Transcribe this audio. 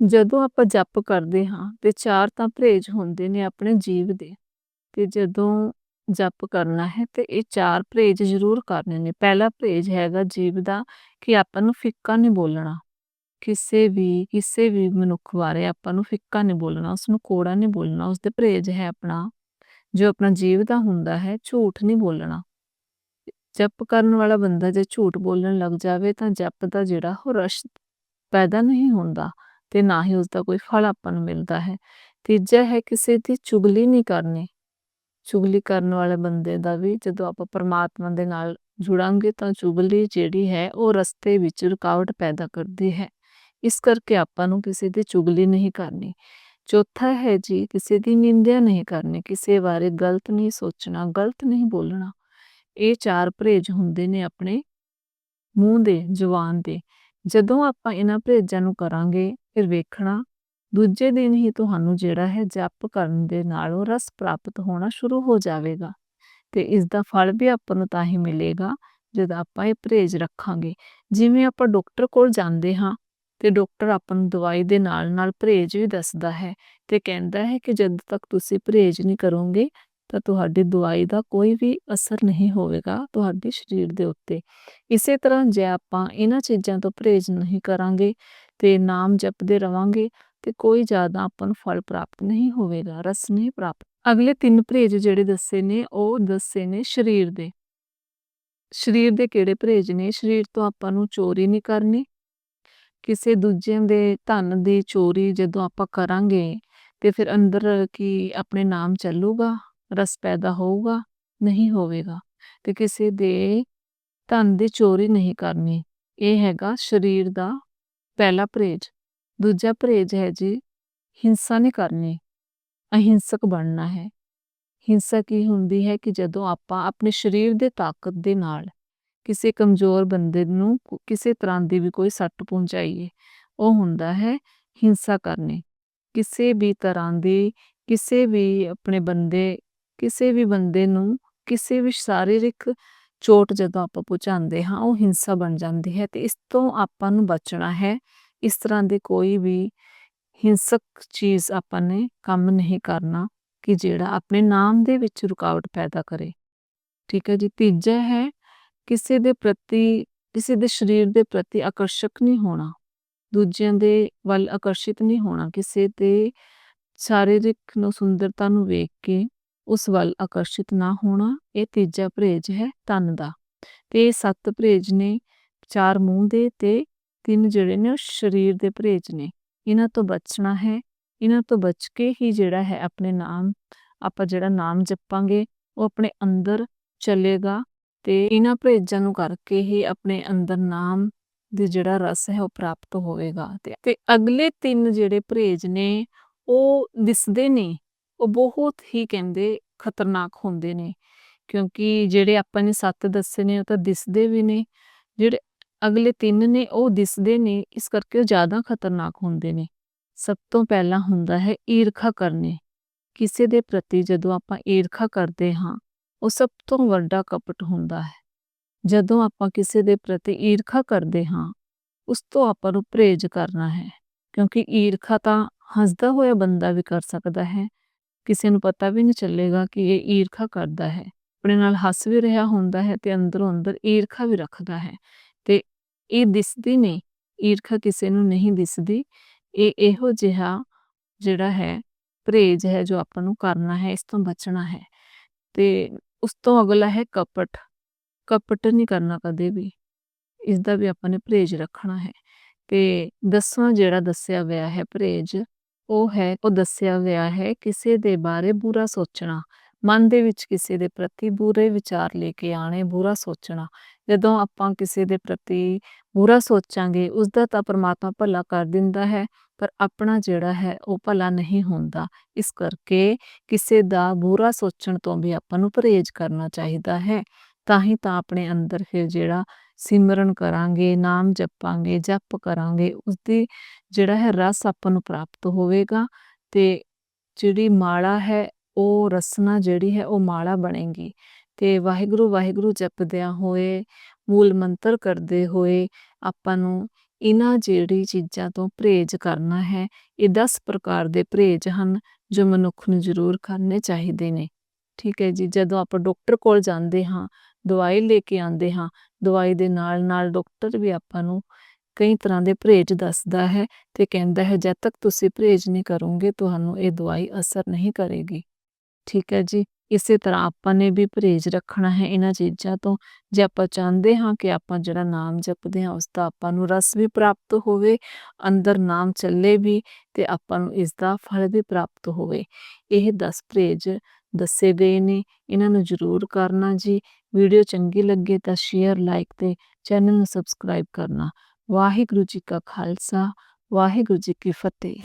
ਜਦੋਂ ਆਪਾਂ ਜਪ ਕਰਦੇ ਹਾਂ ਤੇ ਚਾਰ ਤਾਂ ਪ੍ਰੇਜ ਹੁੰਦੇ ਨੇ ਆਪਣੇ ਜੀਵ ਦੇ, ਤੇ ਜਦੋਂ ਜਪ ਕਰਨਾ ਹੈ ਤੇ ਇਹ ਚਾਰ ਪ੍ਰੇਜ ਜ਼ਰੂਰ ਕਰਨੇ ਨੇ। ਪਹਿਲਾ ਪ੍ਰੇਜ ਹੈਗਾ ਜੀਵ ਦਾ ਕਿ ਆਪਾਂ ਨੂੰ ਫਿੱਕਾ ਨਹੀਂ ਬੋਲਣਾ। ਕਿਸੇ ਵੀ ਕਿਸੇ ਵੀ ਮਨੁੱਖ ਬਾਰੇ ਆਪਾਂ ਨੂੰ ਫਿੱਕਾ ਨਹੀਂ ਬੋਲਣਾ ਉਸ ਨੂੰ ਕੋੜਾ ਨਹੀਂ ਬੋਲਣਾ ਉਸ ਦੇ ਪ੍ਰੇਜ ਹੈ ਆਪਣਾ। ਜੋ ਆਪਣਾ ਜੀਵ ਦਾ ਹੁੰਦਾ ਹੈ, ਝੂਠ ਨਹੀਂ ਬੋਲਣਾ। ਜਪ ਕਰਨ ਵਾਲਾ ਬੰਦਾ ਜੇ ਝੂਠ ਬੋਲਣ ਲੱਗ ਜਾਵੇ ਤਾਂ ਜਪ ਦਾ ਜਿਹੜਾ ਉਹ ਰਸ਼ ਪੈਦਾ ਨਹੀਂ ਹੁੰਦਾ। ਤੇ ਨਾ ਹੀ ਉਸ ਦਾ ਕੋਈ ਫਲ ਆਪਾਂ ਨੂੰ ਮਿਲਦਾ ਹੈ। ਤੀਜਾ ਹੈ ਕਿਸੇ ਦੀ ਚੁਗਲੀ ਨਹੀਂ ਕਰਨੀ। ਚੁਗਲੀ ਕਰਨ ਵਾਲੇ ਬੰਦੇ ਦਾ ਵੀ ਜਦੋਂ ਆਪਾਂ ਪਰਮਾਤਮਾ ਦੇ ਨਾਲ ਜੁੜਾਂਗੇ ਤਾਂ ਚੁਗਲੀ ਜਿਹੜੀ ਹੈ ਉਹ ਰਸਤੇ ਵਿੱਚ ਰੁਕਾਵਟ ਪੈਦਾ ਕਰਦੀ ਹੈ। ਇਸ ਕਰਕੇ ਆਪਾਂ ਨੂੰ ਕਿਸੇ ਦੀ ਚੁਗਲੀ ਨਹੀਂ ਕਰਨੀ। ਚੌਥਾ ਹੈ ਜੀ, ਕਿਸੇ ਦੀ ਨਿੰਦਿਆ ਨਹੀਂ ਕਰਨੀ। ਕਿਸੇ ਬਾਰੇ ਗਲਤ ਨਹੀਂ ਸੋਚਣਾ, ਗਲਤ ਨਹੀਂ ਬੋਲਣਾ। ਇਹ ਚਾਰ ਪ੍ਰੇਜ ਹੁੰਦੇ ਨੇ ਆਪਣੇ ਮੂੰਹ ਦੇ, ਜ਼ੁਬਾਨ ਦੇ। ਜਦੋਂ ਆਪਾਂ ਇਹਨਾਂ ਪ੍ਰੇਜਾਂ ਨੂੰ ਕਰਾਂਗੇ, ਫਿਰ ਵੇਖਣਾ, ਦੂਜੇ ਦਿਨ ਹੀ ਤੁਹਾਨੂੰ ਜਿਹੜਾ ਹੈ ਜਪ ਕਰਨ ਦੇ ਨਾਲੋਂ ਰਸ ਪ੍ਰਾਪਤ ਹੋਣਾ ਸ਼ੁਰੂ ਹੋ ਜਾਵੇਗਾ। ਤੇ ਇਸ ਦਾ ਫਲ ਵੀ ਆਪਾਂ ਨੂੰ ਤਾਂ ਹੀ ਮਿਲੇਗਾ, ਜਦ ਆਪਾਂ ਇਹ ਪ੍ਰੇਜ ਰੱਖਾਂਗੇ। ਜਿਵੇਂ ਆਪਾਂ ਡਾਕਟਰ ਕੋਲ ਜਾਂਦੇ ਹਾਂ, ਤੇ ਡਾਕਟਰ ਆਪਾਂ ਨੂੰ ਦਵਾਈ ਦੇ ਨਾਲ ਨਾਲ ਪ੍ਰੇਜ ਵੀ ਦੱਸਦਾ ਹੈ, ਤੇ ਕਹਿੰਦਾ ਹੈ ਕਿ ਜਦ ਤੱਕ ਤੁਸੀਂ ਪ੍ਰੇਜ ਨਹੀਂ ਕਰੋਗੇ ਤਾਂ ਤੁਹਾਡੀ ਦਵਾਈ ਦਾ ਕੋਈ ਵੀ ਅਸਰ ਨਹੀਂ ਹੋਵੇਗਾ ਤੁਹਾਡੇ ਸਰੀਰ ਦੇ ਉੱਤੇ। ਇਸੇ ਤਰ੍ਹਾਂ ਜੇ ਆਪਾਂ ਇਹਨਾਂ ਚੀਜ਼ਾਂ ਤੋਂ ਪਰਹੇਜ਼ ਨਹੀਂ ਕਰਾਂਗੇ ਤੇ ਨਾਮ ਜਪਦੇ ਰਵਾਂਗੇ ਤੇ ਕੋਈ ਜ਼ਿਆਦਾ ਆਪਾਂ ਨੂੰ ਫਲ ਪ੍ਰਾਪਤ ਨਹੀਂ ਹੋਵੇਗਾ, ਰਸ ਨਹੀਂ ਪ੍ਰਾਪਤ। ਅਗਲੇ ਤਿੰਨ ਪਰਹੇਜ ਜਿਹੜੇ ਦੱਸੇ ਨੇ ਉਹ ਦੱਸੇ ਨੇ ਸਰੀਰ ਦੇ। ਸਰੀਰ ਦੇ ਕਿਹੜੇ ਪਰਹੇਜ ਨੇ? ਸਰੀਰ ਤੋਂ ਆਪਾਂ ਨੂੰ ਚੋਰੀ ਨਹੀਂ ਕਰਨੀ। ਕਿਸੇ ਦੂਜੇ ਦੇ ਧਨ ਦੀ ਚੋਰੀ ਜਦੋਂ ਆਪਾਂ ਕਰਾਂਗੇ ਤੇ ਫਿਰ ਅੰਦਰ ਕੀ ਆਪਣੇ ਨਾਮ ਚੱਲੂਗਾ? ਰਸ ਪੈਦਾ ਹੋਊਗਾ, ਨਹੀਂ ਹੋਵੇਗਾ ਤੇ ਕਿਸੇ ਦੇ ਧਨ ਦੀ ਚੋਰੀ ਨਹੀਂ ਕਰਨੀ। ਇਹ ਹੈਗਾ ਸਰੀਰ ਦਾ ਪਹਿਲਾ ਪ੍ਰੇਜ ਦੂਜਾ ਪ੍ਰੇਜ ਹੈ ਜੀ, ਹਿੰਸਾ ਨਹੀਂ ਕਰਨੀ। ਅਹਿੰਸਕ ਬਣਨਾ ਹੈ। ਹਿੰਸਾ ਕੀ ਹੁੰਦੀ ਹੈ ਕਿ ਜਦੋਂ ਆਪਾਂ ਆਪਣੇ ਸਰੀਰ ਦੇ ਤਾਕਤ ਦੇ ਨਾਲ ਕਿਸੇ ਕਮਜ਼ੋਰ ਬੰਦੇ ਨੂੰ ਕਿਸੇ ਤਰ੍ਹਾਂ ਦੀ ਵੀ ਕੋਈ ਸੱਟ ਪਹੁੰਚਾਈਏ, ਉਹ ਹੁੰਦਾ ਹੈ ਹਿੰਸਾ ਕਰਨੀ। ਕਿਸੇ ਵੀ ਤਰ੍ਹਾਂ ਦੀ, ਕਿਸੇ ਵੀ ਆਪਣੇ ਬੰਦੇ ਕਿਸੇ ਵੀ ਬੰਦੇ ਨੂੰ ਕਿਸੇ ਵੀ ਸਰੀਰਕ ਚੋਟ ਜਦੋਂ ਆਪਾਂ ਪਹੁੰਚਾਉਂਦੇ ਹਾਂ, ਉਹ ਹਿੰਸਾ ਬਣ ਜਾਂਦੀ ਹੈ ਤੇ ਇਸ ਤੋਂ ਆਪਾਂ ਨੂੰ ਬਚਣਾ ਹੈ। ਇਸ ਤਰ੍ਹਾਂ ਦੇ ਕੋਈ ਵੀ ਹਿੰਸਕ ਚੀਜ਼ ਆਪਾਂ ਨੇ ਕੰਮ ਨਹੀਂ ਕਰਨਾ ਕਿ ਜਿਹੜਾ ਆਪਣੇ ਨਾਮ ਦੇ ਵਿੱਚ ਰੁਕਾਵਟ ਪੈਦਾ ਕਰੇ। ਠੀਕ ਹੈ ਜੀ, ਤੀਜਾ ਹੈ ਕਿਸੇ ਦੇ ਪ੍ਰਤੀ, ਕਿਸੇ ਦੇ ਸਰੀਰ ਦੇ ਪ੍ਰਤੀ ਆਕਰਸ਼ਕ ਨਹੀਂ ਹੋਣਾ। ਦੂਜਿਆਂ ਦੇ ਵੱਲ ਆਕਰਸ਼ਿਤ ਨਹੀਂ ਹੋਣਾ, ਕਿਸੇ ਦੇ ਸਰੀਰਕ ਨੂੰ ਸੁੰਦਰਤਾ ਨੂੰ ਵੇਖ ਕੇ ਉਸ ਵੱਲ ਆਕਰਸ਼ਿਤ ਨਾ ਹੋਣਾ, ਇਹ ਤੀਜਾ ਪ੍ਰੇਜ ਹੈ ਤਨ ਦਾ। ਤੇ ਇਹ ਸੱਤ ਪ੍ਰੇਜ ਨੇ, ਚਾਰ ਮੂੰਹ ਦੇ ਤੇ ਤਿੰਨ ਜਿਹੜੇ ਨੇ ਉਹ ਸਰੀਰ ਦੇ ਪ੍ਰੇਜ ਨੇ। ਇਹਨਾਂ ਤੋਂ ਬਚਣਾ ਹੈ, ਇਹਨਾਂ ਤੋਂ ਬਚ ਕੇ ਹੀ ਜਿਹੜਾ ਹੈ ਆਪਣੇ ਨਾਮ, ਆਪਾਂ ਜਿਹੜਾ ਨਾਮ ਜਪਾਂਗੇ, ਉਹ ਆਪਣੇ ਅੰਦਰ ਚੱਲੇਗਾ ਤੇ ਇਹਨਾਂ ਪ੍ਰੇਜਾਂ ਨੂੰ ਕਰਕੇ ਹੀ ਆਪਣੇ ਅੰਦਰ ਨਾਮ ਦੇ ਜਿਹੜਾ ਰਸ ਹੈ ਉਹ ਪ੍ਰਾਪਤ ਹੋਵੇਗਾ ਤੇ ਅਗਲੇ ਤਿੰਨ ਜਿਹੜੇ ਪ੍ਰੇਜ ਨੇ, ਉਹ ਦਿਸਦੇ ਨੇ। ਉਹ ਬਹੁਤ ਹੀ ਕਹਿੰਦੇ ਖਤਰਨਾਕ ਹੁੰਦੇ ਨੇ, ਕਿਉਂਕਿ ਜਿਹੜੇ ਆਪਾਂ ਨੇ ਸੱਤ ਦੱਸੇ ਨੇ, ਉਹ ਤਾਂ ਦਿਸਦੇ ਵੀ ਨੇ, ਜਿਹੜੇ ਅਗਲੇ ਤਿੰਨ ਨੇ, ਉਹ ਦਿਸਦੇ ਨੇ, ਇਸ ਕਰਕੇ ਉਹ ਜ਼ਿਆਦਾ ਖਤਰਨਾਕ ਹੁੰਦੇ ਨੇ। ਸਭ ਤੋਂ ਪਹਿਲਾਂ ਹੁੰਦਾ ਹੈ ਈਰਖਾ ਕਰਨੇ। ਕਿਸੇ ਦੇ ਪ੍ਰਤੀ ਜਦੋਂ ਆਪਾਂ ਈਰਖਾ ਕਰਦੇ ਹਾਂ, ਉਹ ਸਭ ਤੋਂ ਵੱਡਾ ਕਪਟ ਹੁੰਦਾ ਹੈ। ਜਦੋਂ ਆਪਾਂ ਕਿਸੇ ਦੇ ਪ੍ਰਤੀ ਈਰਖਾ ਕਰਦੇ ਹਾਂ, ਉਸ ਤੋਂ ਆਪਾਂ ਨੂੰ ਪ੍ਰੇਜ ਕਰਨਾ ਹੈ, ਕਿਉਂਕਿ ਈਰਖਾ ਤਾਂ ਹੱਸਦਾ ਹੋਇਆ ਬੰਦਾ ਵੀ ਕਰ ਸਕਦਾ ਹੈ ਕਿਸੇ ਨੂੰ ਪਤਾ ਵੀ ਨਹੀਂ ਚੱਲੇਗਾ ਕਿ ਇਹ ਈਰਖਾ ਕਰਦਾ ਹੈ। ਆਪਣੇ ਨਾਲ ਹੱਸ ਵੀ ਰਿਹਾ ਹੁੰਦਾ ਹੈ ਤੇ ਅੰਦਰੋਂ ਅੰਦਰ ਈਰਖਾ ਵੀ ਰੱਖਦਾ ਹੈ। ਤੇ ਇਹ ਦਿਸਦੀ ਨਹੀਂ, ਈਰਖਾ ਕਿਸੇ ਨੂੰ ਨਹੀਂ ਦਿਸਦੀ। ਇਹ ਇਹੋ ਜਿਹਾ ਜਿਹੜਾ ਹੈ ਪ੍ਰੇਜ ਹੈ ਜੋ ਆਪਾਂ ਨੂੰ ਕਰਨਾ ਹੈ, ਇਸ ਤੋਂ ਬਚਣਾ ਹੈ। ਤੇ ਉਸ ਤੋਂ ਅਗਲਾ ਹੈ ਕਪਟ। ਕਪਟ ਨਹੀਂ ਕਰਨਾ ਕਦੇ ਵੀ। ਇਸ ਦਾ ਵੀ ਆਪਾਂ ਨੇ ਪ੍ਰੇਜ ਰੱਖਣਾ ਹੈ। ਤੇ ਦਸਵਾਂ ਜਿਹੜਾ ਦੱਸਿਆ ਗਿਆ ਹੈ ਪ੍ਰੇਜ ਉਹ ਹੈ, ਉਹ ਦੱਸਿਆ ਗਿਆ ਹੈ ਕਿਸੇ ਦੇ ਬਾਰੇ ਬੁਰਾ ਸੋਚਣਾ। ਮਨ ਦੇ ਵਿੱਚ ਕਿਸੇ ਦੇ ਪ੍ਰਤੀ ਬੁਰੇ ਵਿਚਾਰ ਲੈ ਕੇ ਆਣੇ ਬੁਰਾ ਸੋਚਣਾ। ਜਦੋਂ ਆਪਾਂ ਕਿਸੇ ਦੇ ਪ੍ਰਤੀ ਬੁਰਾ ਸੋਚਾਂਗੇ ਉਸ ਦਾ ਤਾਂ ਪਰਮਾਤਮਾ ਭਲਾ ਕਰ ਦਿੰਦਾ ਹੈ, ਪਰ ਆਪਣਾ ਜਿਹੜਾ ਹੈ, ਉਹ ਭਲਾ ਨਹੀਂ ਹੁੰਦਾ। ਇਸ ਕਰਕੇ ਕਿਸੇ ਦਾ ਬੁਰਾ ਸੋਚਣ ਤੋਂ ਵੀ ਆਪਾਂ ਨੂੰ ਪਰਹੇਜ਼ ਕਰਨਾ ਚਾਹੀਦਾ ਹੈ। ਤਾਂ ਹੀ ਤਾਂ ਆਪਣੇ ਅੰਦਰ ਫਿਰ ਜਿਹੜਾ ਸਿਮਰਨ ਕਰਾਂਗੇ, ਨਾਮ ਜਪਾਂਗੇ, ਜਪ ਕਰਾਂਗੇ ਉਸ ਦੀ ਜਿਹੜਾ ਹੈ ਰਸ ਆਪਾਂ ਨੂੰ ਪ੍ਰਾਪਤ ਹੋਵੇਗਾ ਤੇ ਜਿਹੜੀ ਮਾਲਾ ਹੈ, ਉਹ ਰਸਨਾ ਜਿਹੜੀ ਹੈ, ਉਹ ਮਾਲਾ ਬਣੇਗੀ। ਤੇ ਵਾਹਿਗੁਰੂ ਵਾਹਿਗੁਰੂ ਜਪਦਿਆਂ ਹੋਏ, ਮੂਲ ਮੰਤਰ ਕਰਦੇ ਹੋਏ ਆਪਾਂ ਨੂੰ ਇਹਨਾਂ ਜਿਹੜੀ ਚੀਜ਼ਾਂ ਤੋਂ ਪਰਹੇਜ਼ ਕਰਨਾ ਹੈ, ਇਹ 10 ਪ੍ਰਕਾਰ ਦੇ ਪਰਹੇਜ਼ ਹਨ ਜੋ ਮਨੁੱਖ ਨੂੰ ਜ਼ਰੂਰ ਕਰਨੇ ਚਾਹੀਦੇ ਨੇ। ਠੀਕ ਹੈ ਜੀ, ਜਦੋਂ ਆਪਾਂ ਡਾਕਟਰ ਕੋਲ ਜਾਂਦੇ ਹਾਂ ਦਵਾਈ ਲੈ ਕੇ ਆਉਂਦੇ ਹਾਂ। ਦਵਾਈ ਦੇ ਨਾਲ ਨਾਲ ਡਾਕਟਰ ਵੀ ਆਪਾਂ ਨੂੰ ਕਈ ਤਰ੍ਹਾਂ ਦੇ ਪਰਹੇਜ਼ ਦੱਸਦਾ ਹੈ ਤੇ ਕਹਿੰਦਾ ਹੈ, ਜਦ ਤੱਕ ਤੁਸੀਂ ਪਰਹੇਜ਼ ਨਹੀਂ ਕਰੋਗੇ, ਤੁਹਾਨੂੰ ਇਹ ਦਵਾਈ ਅਸਰ ਨਹੀਂ ਕਰੇਗੀ। ਠੀਕ ਹੈ ਜੀ। ਇਸੇ ਤਰ੍ਹਾਂ ਆਪਾਂ ਨੇ ਵੀ ਪਰਹੇਜ਼ ਰੱਖਣਾ ਹੈ ਇਹਨਾਂ ਚੀਜ਼ਾਂ ਤੋਂ। ਜੇ ਆਪਾਂ ਚਾਹੁੰਦੇ ਹਾਂ ਕਿ ਆਪਾਂ ਜਿਹੜਾ ਨਾਮ ਜਪਦੇ ਹਾਂ ਉਸ ਦਾ ਆਪਾਂ ਨੂੰ ਰਸ ਵੀ ਪ੍ਰਾਪਤ ਹੋਵੇ, ਅੰਦਰ ਨਾਮ ਚੱਲੇ ਵੀ ਤੇ ਆਪਾਂ ਨੂੰ ਇਸ ਦਾ ਫਲ ਵੀ ਪ੍ਰਾਪਤ ਹੋਵੇ। ਇਹ 10 ਪਰਹੇਜ਼ ਦੱਸੇ ਗਏ ਨੇ। ਇਹਨਾਂ ਨੂੰ ਜ਼ਰੂਰ ਕਰਨਾ ਜੀ। ਵੀਡੀਓ ਚੰਗੀ ਲੱਗੇ ਤਾਂ ਸ਼ੇਅਰ ਲਾਈਕ ਤੇ ਚੈਨਲ ਨੂੰ ਸਬਸਕ੍ਰਾਈਬ ਕਰਨਾ। ਵਾਹਿਗੁਰੂ ਜੀ ਕਾ ਖਾਲਸਾ, ਵਾਹਿਗੁਰੂ ਜੀ ਕੀ ਫਤਿਹ।